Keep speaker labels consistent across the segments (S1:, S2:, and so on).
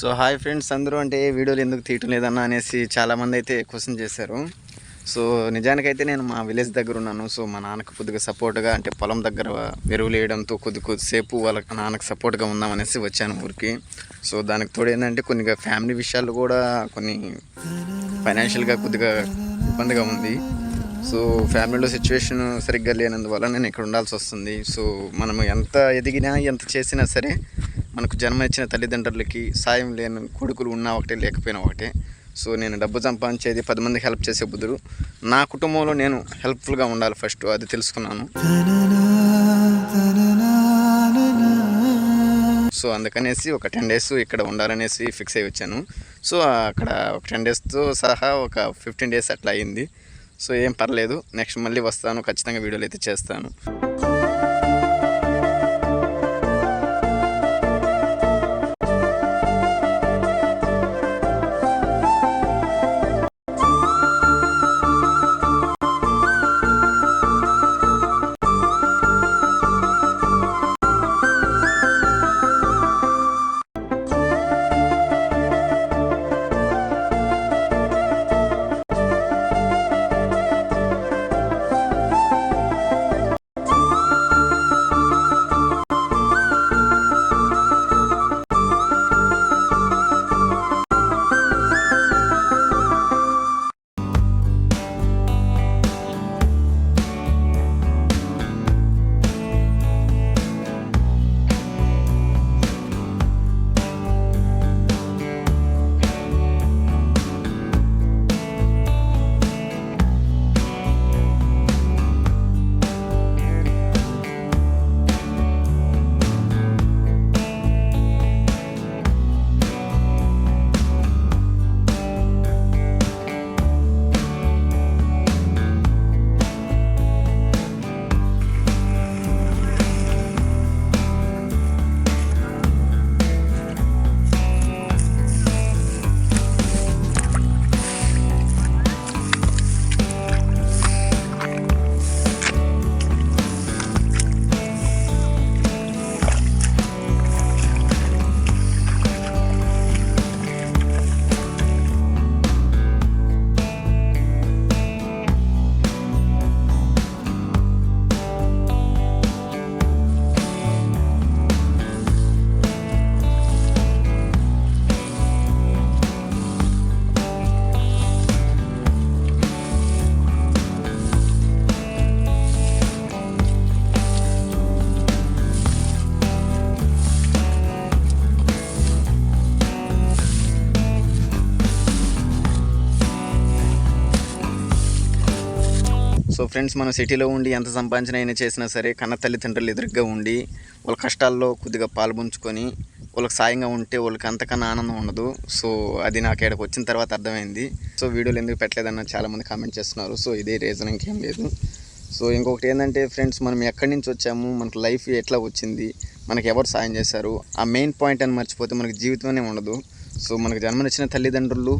S1: So hi friends అందరూ అంటే వీడియోలు ఎందుకు తీయటం లేదన్న అనేసి చాలామంది అయితే క్వశ్చన్ చేశారు. సో నిజానికైతే నేను మా విలేజ్ దగ్గర ఉన్నాను. సో మా నాన్నకు కొద్దిగా సపోర్ట్గా అంటే పొలం దగ్గర ఎరువులు వేయడంతో కొద్ది కొద్దిసేపు వాళ్ళ నాన్నకు సపోర్ట్గా ఉందామనేసి వచ్చాను ఊరికి. సో దానికి తోడు ఏంటంటే కొద్దిగా ఫ్యామిలీ విషయాలు కూడా కొన్ని ఫైనాన్షియల్గా కొద్దిగా ఇబ్బందిగా ఉంది. సో ఫ్యామిలీలో సిచ్యువేషన్ సరిగ్గా లేనందువల్ల నేను ఇక్కడ ఉండాల్సి వస్తుంది. సో మనం ఎంత ఎదిగినా ఎంత చేసినా సరే మనకు జన్మ ఇచ్చిన తల్లిదండ్రులకి సాయం లేని కొడుకులు ఉన్నా ఒకటే లేకపోయినా ఒకటే. సో నేను డబ్బు సంపాదించేది పది మందికి హెల్ప్ చేసే బుద్ధుడు. నా కుటుంబంలో నేను హెల్ప్ఫుల్గా ఉండాలి ఫస్ట్ అది తెలుసుకున్నాను. సో అందుకనేసి ఒక టెన్ డేస్ ఇక్కడ ఉండాలనేసి ఫిక్స్ అయ్యి వచ్చాను. సో అక్కడ ఒక టెన్ డేస్తో సహా ఒక ఫిఫ్టీన్ డేస్ అట్లా అయింది. సో ఏం పర్లేదు నెక్స్ట్ మళ్ళీ వస్తాను ఖచ్చితంగా వీడియోలు అయితే చేస్తాను. సో ఫ్రెండ్స్ మనం సిటీలో ఉండి ఎంత సంపాదించిన అయినా చేసినా సరే కన్న తల్లిదండ్రులు ఎదురుగా ఉండి వాళ్ళ కష్టాల్లో కొద్దిగా పాల్పంచుకొని వాళ్ళకి సాయంగా ఉంటే వాళ్ళకి అంతకన్నా ఆనందం ఉండదు. సో అది నాకు ఇక్కడికి వచ్చిన తర్వాత అర్థమైంది. సో వీడియోలు ఎందుకు పెట్టలేదన్న చాలామంది కామెంట్ చేస్తున్నారు. సో ఇదే రీజన్ ఇంకేం లేదు. సో ఇంకొకటి ఏంటంటే ఫ్రెండ్స్ మనం ఎక్కడి నుంచి వచ్చాము మనకు లైఫ్ ఎట్లా వచ్చింది మనకి ఎవరు సాయం చేశారు ఆ మెయిన్ పాయింట్ అని మర్చిపోతే మనకి జీవితమే ఉండదు. సో మనకు జన్మనిచ్చిన తల్లిదండ్రులు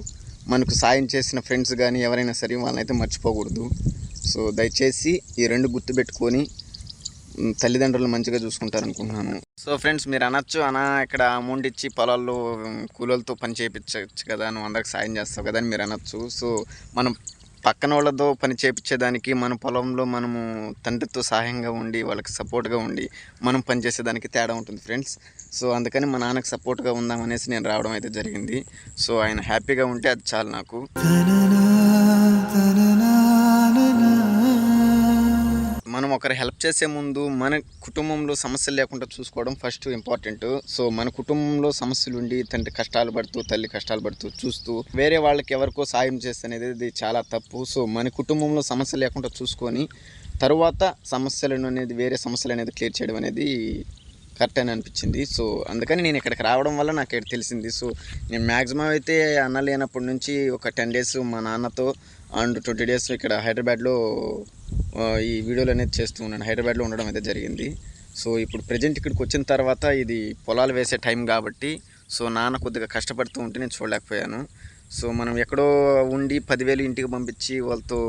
S1: మనకు సాయం చేసిన ఫ్రెండ్స్ కానీ ఎవరైనా సరే వాళ్ళని అయితే మర్చిపోకూడదు. సో దయచేసి ఈ రెండు గుర్తుపెట్టుకొని తల్లిదండ్రులు మంచిగా చూసుకుంటారనుకుంటున్నాను. సో ఫ్రెండ్స్ మీరు అనొచ్చు. అనా ఇక్కడ అమౌంట్ ఇచ్చి పొలాల్లో మ్, కూలీలతో పని చేయించవచ్చు కదా. నువ్వు అందరికి సాయం చేస్తావు కదా అని మీరు అనొచ్చు. సో మనం పక్కన వాళ్ళతో పని చేయించేదానికి మన పొలంలో మనము తండ్రితో సహాయంగా ఉండి వాళ్ళకి సపోర్ట్గా ఉండి మనం పని చేసేదానికి తేడా ఉంటుంది ఫ్రెండ్స్. సో అందుకని మా నాన్నకు సపోర్ట్గా ఉందామనేసి నేను రావడం అయితే జరిగింది. సో ఆయన హ్యాపీగా ఉంటే అది చాలు నాకు. ఒకరు హెల్ప్ చేసే ముందు మన కుటుంబంలో సమస్యలు లేకుండా చూసుకోవడం ఫస్ట్ ఇంపార్టెంట్ సో మన కుటుంబంలో సమస్యలు ఉండి తండ్రి కష్టాలు పడుతూ తల్లి కష్టాలు పడుతూ చూస్తూ వేరే వాళ్ళకి ఎవరికో సాయం చేస్తే అనేది ఇది చాలా తప్పు. సో మన కుటుంబంలో సమస్య లేకుండా చూసుకొని తరువాత సమస్యలను అనేది వేరే సమస్యలు అనేది క్లియర్ చేయడం అనేది కరెక్ట్ అని అనిపించింది. సో అందుకని నేను ఇక్కడికి రావడం వల్ల నాకు ఇక్కడ తెలిసింది. సో నేను మ్యాక్సిమం అయితే అన్న లేనప్పటి నుంచి ఒక టెన్ డేస్ మా నాన్నతో అండ్ ట్వంటీ డేస్ ఇక్కడ హైదరాబాద్లో ఈ వీడియోలు అనేది చేస్తూ ఉన్నాను. హైదరాబాద్లో ఉండడం అయితే జరిగింది. సో ఇప్పుడు ప్రజెంట్ ఇక్కడికి వచ్చిన తర్వాత ఇది పొలాలు వేసే టైం కాబట్టి సో నాన్న కొద్దిగా కష్టపడుతూ ఉంటే నేను చూడలేకపోయాను. సో మనం ఎక్కడో ఉండి పదివేలు ఇంటికి పంపించి వాళ్ళతో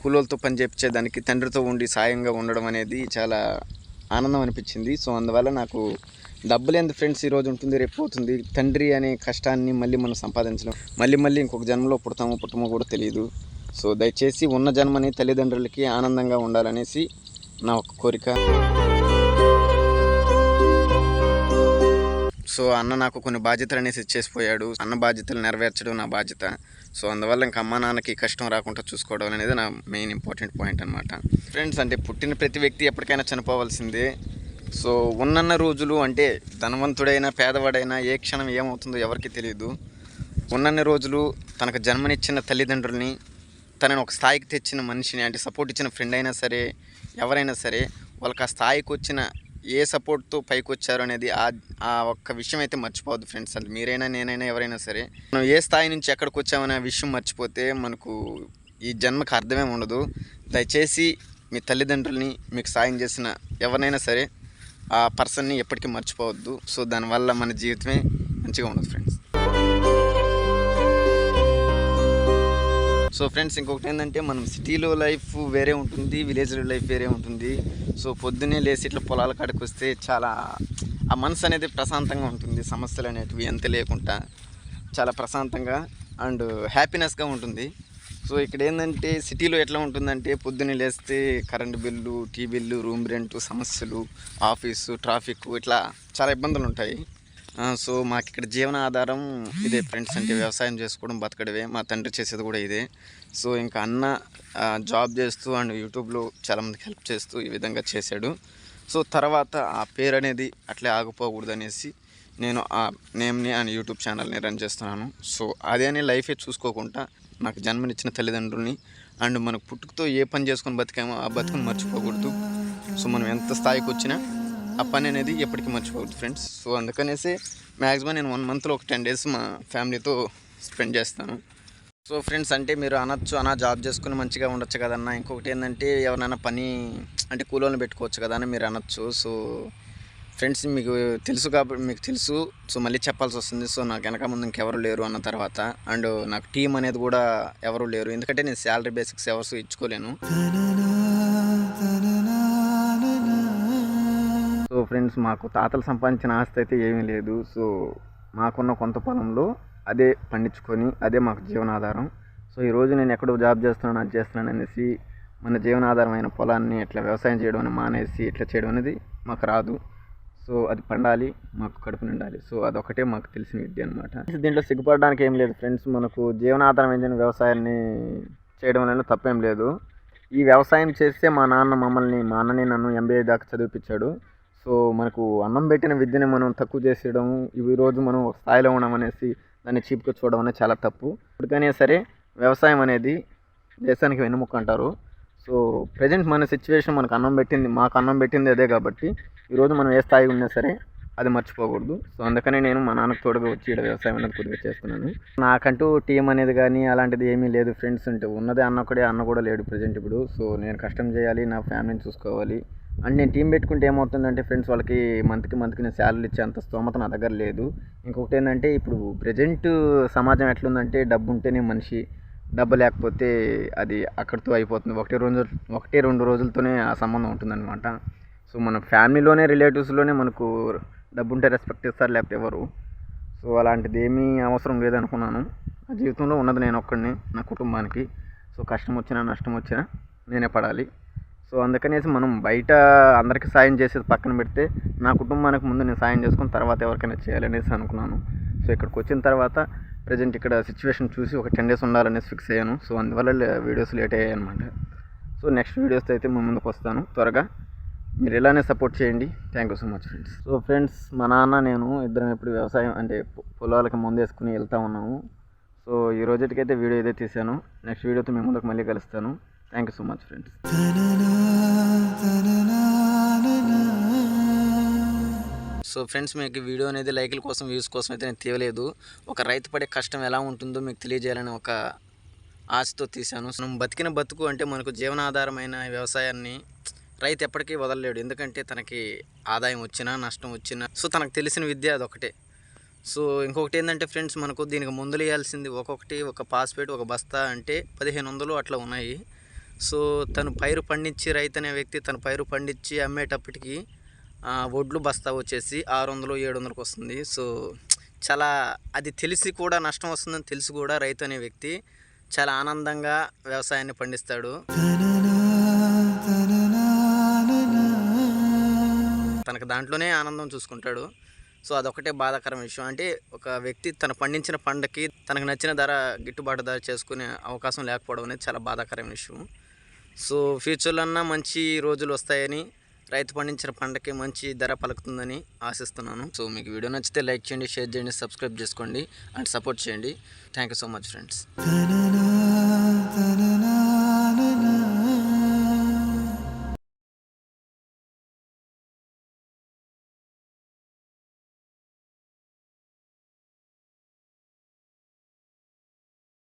S1: కూలోళ్ళతో పని చేపించేదానికి తండ్రితో ఉండి సాయంగా ఉండడం అనేది చాలా ఆనందం అనిపించింది. సో అందువల్ల నాకు డబ్బులు ఎంత ఫ్రెండ్స్ ఈ రోజు ఉంటుంది రేపు పోతుంది? తండ్రి అనే కష్టాన్ని మళ్ళీ మనం సంపాదించడం మళ్ళీ మళ్ళీ ఇంకొక జన్మలో పుడతామో పుట్టమో కూడా తెలియదు సో దయచేసి ఉన్న జన్మని తల్లిదండ్రులకి ఆనందంగా ఉండాలనేసి నా ఒక కోరిక. సో అన్న నాకు కొన్ని బాధ్యతలు అనేసి ఇచ్చేసిపోయాడు. అన్న బాధ్యతలు నెరవేర్చడం నా బాధ్యత. సో అందువల్ల ఇంకా అమ్మ నాన్నకి కష్టం రాకుండా చూసుకోవడం అనేది నా మెయిన్ ఇంపార్టెంట్ పాయింట్ అనమాట ఫ్రెండ్స్ అంటే పుట్టిన ప్రతి వ్యక్తి ఎప్పటికైనా చనిపోవాల్సిందే. సో ఉన్నన్న రోజులు అంటే ధనవంతుడైనా పేదవాడైనా ఏ క్షణం ఏమవుతుందో ఎవరికి తెలియదు. ఉన్నన్ని రోజులు తనకు జన్మనిచ్చిన తల్లిదండ్రుల్ని తనని ఒక స్థాయికి తెచ్చిన మనిషిని అంటే సపోర్ట్ ఇచ్చిన ఫ్రెండ్ అయినా సరే ఎవరైనా సరే వాళ్ళకి ఆ స్థాయికి వచ్చిన ఏ సపోర్ట్తో పైకి వచ్చారు అనేది ఆ ఆ ఒక్క విషయం అయితే మర్చిపోవద్దు ఫ్రెండ్స్ అంటే మీరైనా నేనైనా ఎవరైనా సరే మనం ఏ స్థాయి నుంచి ఎక్కడికి వచ్చామనే విషయం మర్చిపోతే మనకు ఈ జన్మకు అర్థమే ఉండదు. దయచేసి మీ తల్లిదండ్రుల్ని మీకు సాయం చేసిన ఎవరినైనా సరే ఆ పర్సన్ని ఎప్పటికీ మర్చిపోవద్దు. సో దానివల్ల మన జీవితమే మంచిగా ఉండదు ఫ్రెండ్స్. సో ఫ్రెండ్స్ ఇంకొకటి ఏంటంటే మనం సిటీలో లైఫ్ వేరే ఉంటుంది విలేజ్లో లైఫ్ వేరే ఉంటుంది. సో పొద్దున్నే లేచి ఇట్లా పొలాల కాడికి వస్తే చాలా ఆ మనసు అనేది ప్రశాంతంగా ఉంటుంది. సమస్యలు అనేటివి ఎంత లేకుండా చాలా ప్రశాంతంగా అండ్ హ్యాపీనెస్గా ఉంటుంది. సో ఇక్కడ ఏంటంటే సిటీలో ఎట్లా ఉంటుందంటే పొద్దున్నే లేస్తే current bill tea bill room rent సమస్యలు ఆఫీసు ట్రాఫిక్ ఇట్లా చాలా ఇబ్బందులు ఉంటాయి సో మాకు ఇక్కడ జీవన ఆధారం ఇదే ఫ్రెండ్స్ అంటే వ్యవసాయం చేసుకోవడం బతకడమే. మా తండ్రి చేసేది కూడా ఇదే. సో ఇంకా అన్న జాబ్ చేస్తూ అండ్ యూట్యూబ్లో చాలామందికి హెల్ప్ చేస్తూ ఈ విధంగా చేశాడు. సో తర్వాత ఆ పేరు అనేది అట్లే ఆగిపోకూడదు అనేసి నేను ఆ నేమ్ని అండ్ యూట్యూబ్ ఛానల్ని రన్ చేస్తున్నాను. సో అదే అని లైఫే చూసుకోకుండా నాకు జన్మనిచ్చిన తల్లిదండ్రుల్ని అండ్ మనకు పుట్టుకతో ఏ పని చేసుకొని బతికామో ఆ బతుకుని మర్చిపోకూడదు. సో మనం ఎంత స్థాయికి వచ్చినా ఆ పని అనేది ఎప్పటికీ మర్చిపోకూడదు ఫ్రెండ్స్. సో అందుకనేసి మ్యాక్సిమం నేను వన్ మంత్లో ఒక టెన్ డేస్ మా ఫ్యామిలీతో స్పెండ్ చేస్తాను. సో ఫ్రెండ్స్ అంటే మీరు అనొచ్చు అన్న జాబ్ చేసుకుని మంచిగా ఉండొచ్చు కదన్న. ఇంకొకటి ఏంటంటే ఎవరైనా పని అంటే కూలోని పెట్టుకోవచ్చు కదా అని మీరు అనొచ్చు. సో ఫ్రెండ్స్ మీకు తెలుసు కాబట్టి మీకు తెలుసు. సో మళ్ళీ చెప్పాల్సి వస్తుంది. సో నాకు వెనక ముందు ఇంకెవరు లేరు అన్న తర్వాత. అండ్ నాకు టీం అనేది కూడా ఎవరు లేరు. ఎందుకంటే నేను శాలరీ బేసిక్స్ ఎవరు ఇచ్చుకోలేను. సో ఫ్రెండ్స్ మాకు తాతలు సంపాదించిన ఆస్తి అయితే ఏమీ లేదు. సో మాకున్న కొంత పొలంలో అదే పండించుకొని అదే మాకు జీవనాధారం. సో ఈరోజు నేను ఎక్కడో జాబ్ చేస్తున్నాను అది చేస్తున్నాను అనేసి మన జీవనాధారమైన పొలాన్ని ఇట్లా వ్యవసాయం చేయడం అని మానేసి ఇట్లా చేయడం అనేది మాకు రాదు. సో అది పండాలి మాకు కడుపు నిండాలి. సో అదొకటే మాకు తెలిసిన విద్య అనమాట దీంట్లో సిగ్గుపడడానికి ఏం లేదు ఫ్రెండ్స్. మనకు జీవనాధారమైన వ్యవసాయాన్ని చేయడం వలన తప్పేం లేదు. ఈ వ్యవసాయం చేస్తే మా నాన్న మమ్మల్ని మా అన్నని నన్ను ఎంబీఏ దాకా చదివిపించాడు. సో మనకు అన్నం పెట్టిన విద్యని మనం తక్కువ చేసేయడం ఈరోజు రోజు మనం ఒక స్థాయిలో ఉన్నాం అనేసి దాన్ని చీప్గా చూడడం అనేది చాలా తప్పు. ఇప్పటికైనా సరే వ్యవసాయం అనేది దేశానికి వెన్నుముక్క అంటారు. సో ప్రజెంట్ మన సిచ్యువేషన్ మనకు అన్నం పెట్టింది మాకు అన్నం పెట్టింది అదే కాబట్టి ఈరోజు మనం ఏ స్థాయి ఉన్నా సరే అది మర్చిపోకూడదు. సో అందుకనే నేను మా నాన్నకు తోడుగా వచ్చి ఇక్కడ వ్యవసాయం అనేది కొద్దిగా చేస్తున్నాను. నాకంటూ టీం అనేది కానీ అలాంటిది ఏమీ లేదు ఫ్రెండ్స్ ఉంటే ఉన్నదే అన్న ఒకడే అన్న కూడా లేడు ప్రజెంట్ ఇప్పుడు. సో నేను కష్టం చేయాలి నా ఫ్యామిలీని చూసుకోవాలి. అండ్ నేను టీం పెట్టుకుంటే ఏమవుతుందంటే ఫ్రెండ్స్ వాళ్ళకి మంత్కి మంత్కి నేను శాలరీ ఇచ్చే అంత స్తోమత నా దగ్గర లేదు. ఇంకొకటి ఏంటంటే ఇప్పుడు ప్రజెంట్ సమాజం ఎట్లుందంటే డబ్బు ఉంటేనే మనిషి డబ్బు లేకపోతే అది అక్కడితో అయిపోతుంది. ఒకటి రెండు ఒకటి రెండు రోజులతోనే ఆ సంబంధం ఉంటుందన్నమాట. సో మన ఫ్యామిలీలోనే రిలేటివ్స్లోనే మనకు డబ్బు ఉంటే రెస్పెక్ట్ ఇస్తారు లేకపోతే ఎవరు. సో అలాంటిది ఏమీ అవసరం లేదనుకున్నాను. నా జీవితంలో ఉన్నది నేను ఒక్కడిని నా కుటుంబానికి. సో కష్టం వచ్చినా నష్టం వచ్చినా నేనే పడాలి. సో అందుకనేసి మనం బయట అందరికీ సాయం చేసేది పక్కన పెడితే నా కుటుంబానికి ముందు నేను సాయం చేసుకుని తర్వాత ఎవరికైనా చేయాలనేసి అనుకున్నాను. సో ఇక్కడికి వచ్చిన తర్వాత ప్రజెంట్ ఇక్కడ సిచ్యువేషన్ చూసి ఒక టెన్ డేస్ ఉండాలనేసి ఫిక్స్ అయ్యాను. సో అందువల్ల వీడియోస్ లేట్ అయ్యాయి అనమాట సో నెక్స్ట్ వీడియోస్తో అయితే మీ ముందుకు వస్తాను. త్వరగా మీరు ఇలానే సపోర్ట్ చేయండి. Thank you so much friends. So friends మా నాన్న నేను ఇద్దరం ఇప్పుడు వ్యవసాయం అంటే పొలాలకు పొలాలకి ముందు వేసుకుని వెళ్తా ఉన్నాము. సో ఈ రోజుకైతే వీడియో ఏదైతే తీసాను. నెక్స్ట్ వీడియోతో మీ ముందుకు మళ్ళీ కలుస్తాను. Thank you so much friends. So friends మీకు వీడియో అనేది లైకుల కోసం వ్యూస్ కోసం అయితే నేను తీయలేదు. ఒక రైతు పడే కష్టం ఎలా ఉంటుందో మీకు తెలియజేయాలని ఒక ఆశతో తీశాను. మనం బతికిన బతుకు అంటే మనకు జీవనాధారమైన వ్యవసాయాన్ని రైతు ఎప్పటికీ వదలలేడు. ఎందుకంటే తనకి ఆదాయం వచ్చినా నష్టం వచ్చినా సో తనకు తెలిసిన విద్య అదొకటే. సో ఇంకొకటి ఏంటంటే ఫ్రెండ్స్ మనకు దీనికి మందులు వేయాల్సింది ఒక్కొక్కటి ఒక పాస్పేట్ ఒక బస్తా అంటే పదిహేను వందలు అట్లా ఉన్నాయి. సో తను పైరు పండించి రైతు అనే వ్యక్తి తన పైరు పండించి అమ్మేటప్పటికి వడ్లు బస్తా వచ్చేసి ఆరు వందలు ఏడు వందలకు వస్తుంది. సో చాలా అది తెలిసి కూడా నష్టం వస్తుందని తెలిసి కూడా రైతు అనే వ్యక్తి చాలా ఆనందంగా వ్యవసాయాన్ని పండిస్తాడు. తనకు దాంట్లోనే ఆనందం చూసుకుంటాడు. సో అదొకటే బాధాకరం విషయం. అంటే ఒక వ్యక్తి తను పండించిన పంటకి తనకు నచ్చిన ధర గిట్టుబాటు ధర చేసుకునే అవకాశం లేకపోవడం అనేది చాలా బాధాకరమైన విషయం. సో ఫ్యూచర్లో అన్నా మంచి రోజులు వస్తాయని రైతు పండించిన పంటకి మంచి ధర పలుకుతుందని ఆశిస్తున్నాను. సో మీకు వీడియో నచ్చితే లైక్ చేయండి షేర్ చేయండి సబ్స్క్రైబ్ చేసుకోండి అండ్ సపోర్ట్ చేయండి. Thank you so much friends.